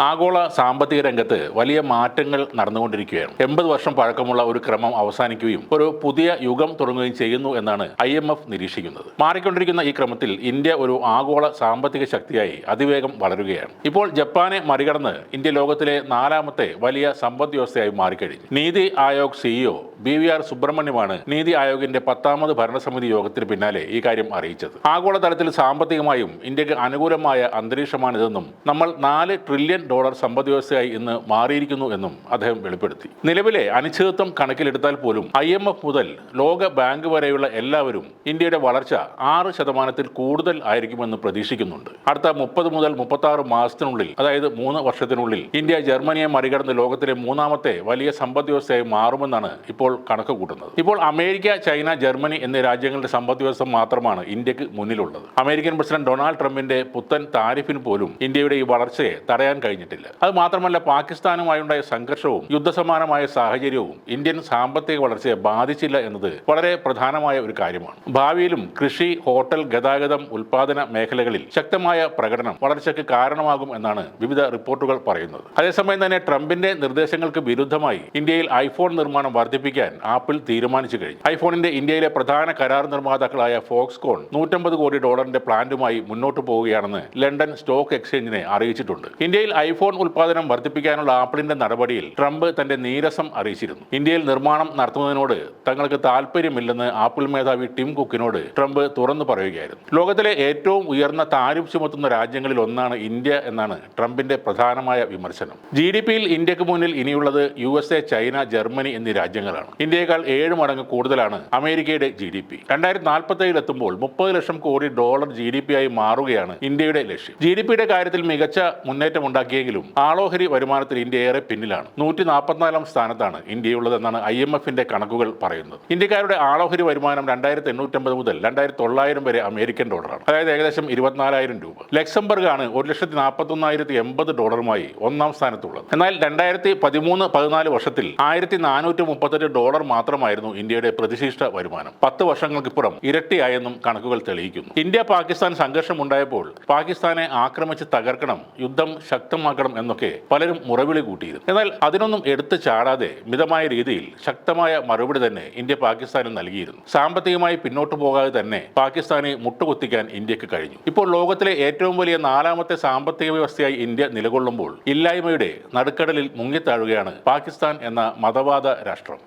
ആഗോള സാമ്പത്തിക രംഗത്ത് വലിയ മാറ്റങ്ങൾ നടന്നുകൊണ്ടിരിക്കുകയാണ്. എൺപത് വർഷം പഴക്കമുള്ള ഒരു ക്രമം അവസാനിക്കുകയും ഒരു പുതിയ യുഗം തുടങ്ങുകയും ചെയ്യുന്നു എന്നാണ് ഐ എം എഫ് നിരീക്ഷിക്കുന്നത്. മാറിക്കൊണ്ടിരിക്കുന്ന ഈ ക്രമത്തിൽ ഇന്ത്യ ഒരു ആഗോള സാമ്പത്തിക ശക്തിയായി അതിവേഗം വളരുകയാണ്. ഇപ്പോൾ ജപ്പാനെ മറികടന്ന് ഇന്ത്യ ലോകത്തിലെ നാലാമത്തെ വലിയ സമ്പദ് വ്യവസ്ഥയായി മാറിക്കഴിഞ്ഞു. NITI Aayog CEO B V R സുബ്രഹ്മണ്യമാണ് NITI ആയോഗിന്റെ പത്താമത് ഭരണസമിതി യോഗത്തിന് പിന്നാലെ ഈ കാര്യം അറിയിച്ചത്. ആഗോളതലത്തിൽ സാമ്പത്തികമായും ഇന്ത്യയ്ക്ക് അനുകൂലമായ അന്തരീക്ഷമാണിതെന്നും നമ്മൾ നാല് ട്രില്യൺ ഡോളർ സമ്പദ് വ്യവസ്ഥയായി ഇന്ന് മാറിയിരിക്കുന്നു എന്നും അദ്ദേഹം വെളിപ്പെടുത്തി. നിലവിലെ അനിശ്ചിതത്വം കണക്കിലെടുത്താൽ പോലും ഐ എം എഫ് മുതൽ ലോക ബാങ്ക് വരെയുള്ള എല്ലാവരും ഇന്ത്യയുടെ വളർച്ച ആറ് ശതമാനത്തിൽ കൂടുതൽ ആയിരിക്കുമെന്ന് പ്രതീക്ഷിക്കുന്നുണ്ട്. അടുത്ത മുപ്പത് മുതൽ മുപ്പത്തി ആറ് മാസത്തിനുള്ളിൽ അതായത് മൂന്ന് വർഷത്തിനുള്ളിൽ ഇന്ത്യ ജർമ്മനിയെ മറികടന്ന് ലോകത്തിലെ മൂന്നാമത്തെ വലിയ സമ്പദ് വ്യവസ്ഥയായി മാറുമെന്നാണ് ഇപ്പോൾ കണക്ക് കൂട്ടുന്നത്. ഇപ്പോൾ അമേരിക്ക ചൈന ജർമ്മനി എന്നീ രാജ്യങ്ങളുടെ സമ്പദ് വ്യവസ്ഥ മാത്രമാണ് ഇന്ത്യയ്ക്ക് മുന്നിലുള്ളത്. അമേരിക്കൻ പ്രസിഡന്റ് ഡൊണാൾഡ് ട്രംപിന്റെ പുത്തൻ താരിഫിന് പോലും ഇന്ത്യയുടെ ഈ വളർച്ചയെ തടയാൻ കഴിഞ്ഞിട്ടില്ല. അത് മാത്രമല്ല പാകിസ്ഥാനുമായുണ്ടായ സംഘർഷവും യുദ്ധസമാനമായ സാഹചര്യവും ഇന്ത്യൻ സാമ്പത്തിക വളർച്ചയെ ബാധിച്ചില്ല എന്നത് വളരെ പ്രധാനമായ ഒരു കാര്യമാണ്. ഭാവിയിലും കൃഷി ഹോട്ടൽ ഗതാഗതം ഉൽപാദന മേഖലകളിൽ ശക്തമായ പ്രകടനം വളർച്ചയ്ക്ക് കാരണമാകും എന്നാണ് വിവിധ റിപ്പോർട്ടുകൾ പറയുന്നത്. അതേസമയം തന്നെ ട്രംപിന്റെ നിർദ്ദേശങ്ങൾക്ക് വിരുദ്ധമായി ഇന്ത്യയിൽ ഐഫോൺ നിർമ്മാണം വർദ്ധിപ്പിക്കാൻ ആപ്പിൾ തീരുമാനിച്ചു കഴിഞ്ഞു. ഐഫോണിന്റെ ഇന്ത്യയിലെ പ്രധാന കരാർ നിർമ്മാതാക്കളായ ഫോക്സ്കോൺ നൂറ്റമ്പത് കോടി ഡോളറിന്റെ പ്ലാന്റുമായി മുന്നോട്ട് പോവുകയാണെന്ന് ലണ്ടൻ സ്റ്റോക്ക് എക്സ്ചേഞ്ചിനെ അറിയിച്ചിട്ടുണ്ട്. ഇന്ത്യയിൽ ഐഫോൺ ഉൽപ്പാദനം വർദ്ധിപ്പിക്കാനുള്ള ആപ്പിളിന്റെ നടപടിയിൽ ട്രംപ് തന്റെ നീരസം അറിയിച്ചിരുന്നു. ഇന്ത്യയിൽ നിർമ്മാണം നടത്തുന്നതിനോട് തങ്ങൾക്ക് താല്പര്യമില്ലെന്ന് ആപ്പിൾ മേധാവി ടിം കുക്കിനോട് ട്രംപ് തുറന്നു പറയുകയായിരുന്നു. ലോകത്തിലെ ഏറ്റവും ഉയർന്ന താരിഫ് ചുമത്തുന്ന രാജ്യങ്ങളിൽ ഒന്നാണ് ഇന്ത്യ എന്നാണ് ട്രംപിന്റെ പ്രധാനമായ വിമർശനം. ജി ഡി പിയിൽ ഇന്ത്യയ്ക്ക് മുന്നിൽ ഇനിയുള്ളത് U S A China Germany എന്നീ രാജ്യങ്ങളാണ്. ഇന്ത്യയേക്കാൾ ഏഴ് മടങ്ങ് കൂടുതലാണ് അമേരിക്കയുടെ ജി ഡി പി. രണ്ടായിരത്തി നാൽപ്പത്തേഴിൽ എത്തുമ്പോൾ മുപ്പത് lakh crore dollar G D P ആയി മാറുകയാണ് ഇന്ത്യയുടെ ലക്ഷ്യം. ജി ഡി പിയുടെ കാര്യത്തിൽ മികച്ച മുന്നേറ്റം ഉണ്ടാക്കിയെങ്കിലും ആളോഹരി വരുമാനത്തിൽ ഇന്ത്യ ഏറെ പിന്നിലാണ്. നൂറ്റി നാൽപ്പത്തിനാലാം സ്ഥാനത്താണ് ഇന്ത്യയുള്ളതെന്നാണ് ഐ എം എഫിന്റെ കണക്കുകൾ പറയുന്നത്. ഇന്ത്യക്കാരുടെ ആളോഹരി വരുമാനം രണ്ടായിരത്തി എണ്ണൂറ്റമ്പത് മുതൽ രണ്ടായിരത്തി തൊള്ളായിരം വരെ അമേരിക്കൻ ഡോളറാണ്. അതായത് ഏകദേശം ഇരുപത്തിനാലായിരം രൂപ. ലക്സംബർഗ് ആണ് ഒരു ലക്ഷത്തി നാൽപ്പത്തൊന്നായിരത്തി എൺപത് ഡോളറുമായി ഒന്നാം സ്ഥാനത്തുള്ളത്. എന്നാൽ രണ്ടായിരത്തി പതിമൂന്ന് പതിനാല് വർഷത്തിൽ ആയിരത്തി നാനൂറ്റി മുപ്പത്തെട്ട് ഡോളർ മാത്രമായിരുന്നു ഇന്ത്യയുടെ പ്രതിശിഷ്ട വരുമാനം. പത്ത് വർഷങ്ങൾക്കിപ്പുറം ഇരട്ടിയായെന്നും കണക്കുകൾ തെളിയിക്കുന്നു. ഇന്ത്യ പാകിസ്ഥാൻ സംഘർഷം ഉണ്ടായപ്പോൾ പാകിസ്ഥാനെ ആക്രമിച്ച് തകർക്കണം യുദ്ധം ശക്തമാക്കണം എന്നൊക്കെ പലരും മുറവിളി കൂട്ടിയിരുന്നു. എന്നാൽ അതിനൊന്നും എടുത്തു ചാടാതെ മിതമായ രീതിയിൽ ശക്തമായ മറുപടി തന്നെ ഇന്ത്യ പാകിസ്ഥാന് നൽകിയിരുന്നു. സാമ്പത്തികമായി പിന്നോട്ട് പോകാതെ തന്നെ പാകിസ്ഥാനെ മുട്ടുകുത്തിക്കാൻ ഇന്ത്യയ്ക്ക് കഴിഞ്ഞു. ഇപ്പോൾ ലോകത്തിലെ ഏറ്റവും വലിയ നാലാമത്തെ സാമ്പത്തിക വ്യവസ്ഥയായി ഇന്ത്യ നിലകൊള്ളുമ്പോൾ ഇല്ലായ്മയുടെ നടുക്കടലിൽ മുങ്ങിത്താഴുകയാണ് പാകിസ്ഥാൻ എന്ന മതവാദ രാഷ്ട്രം.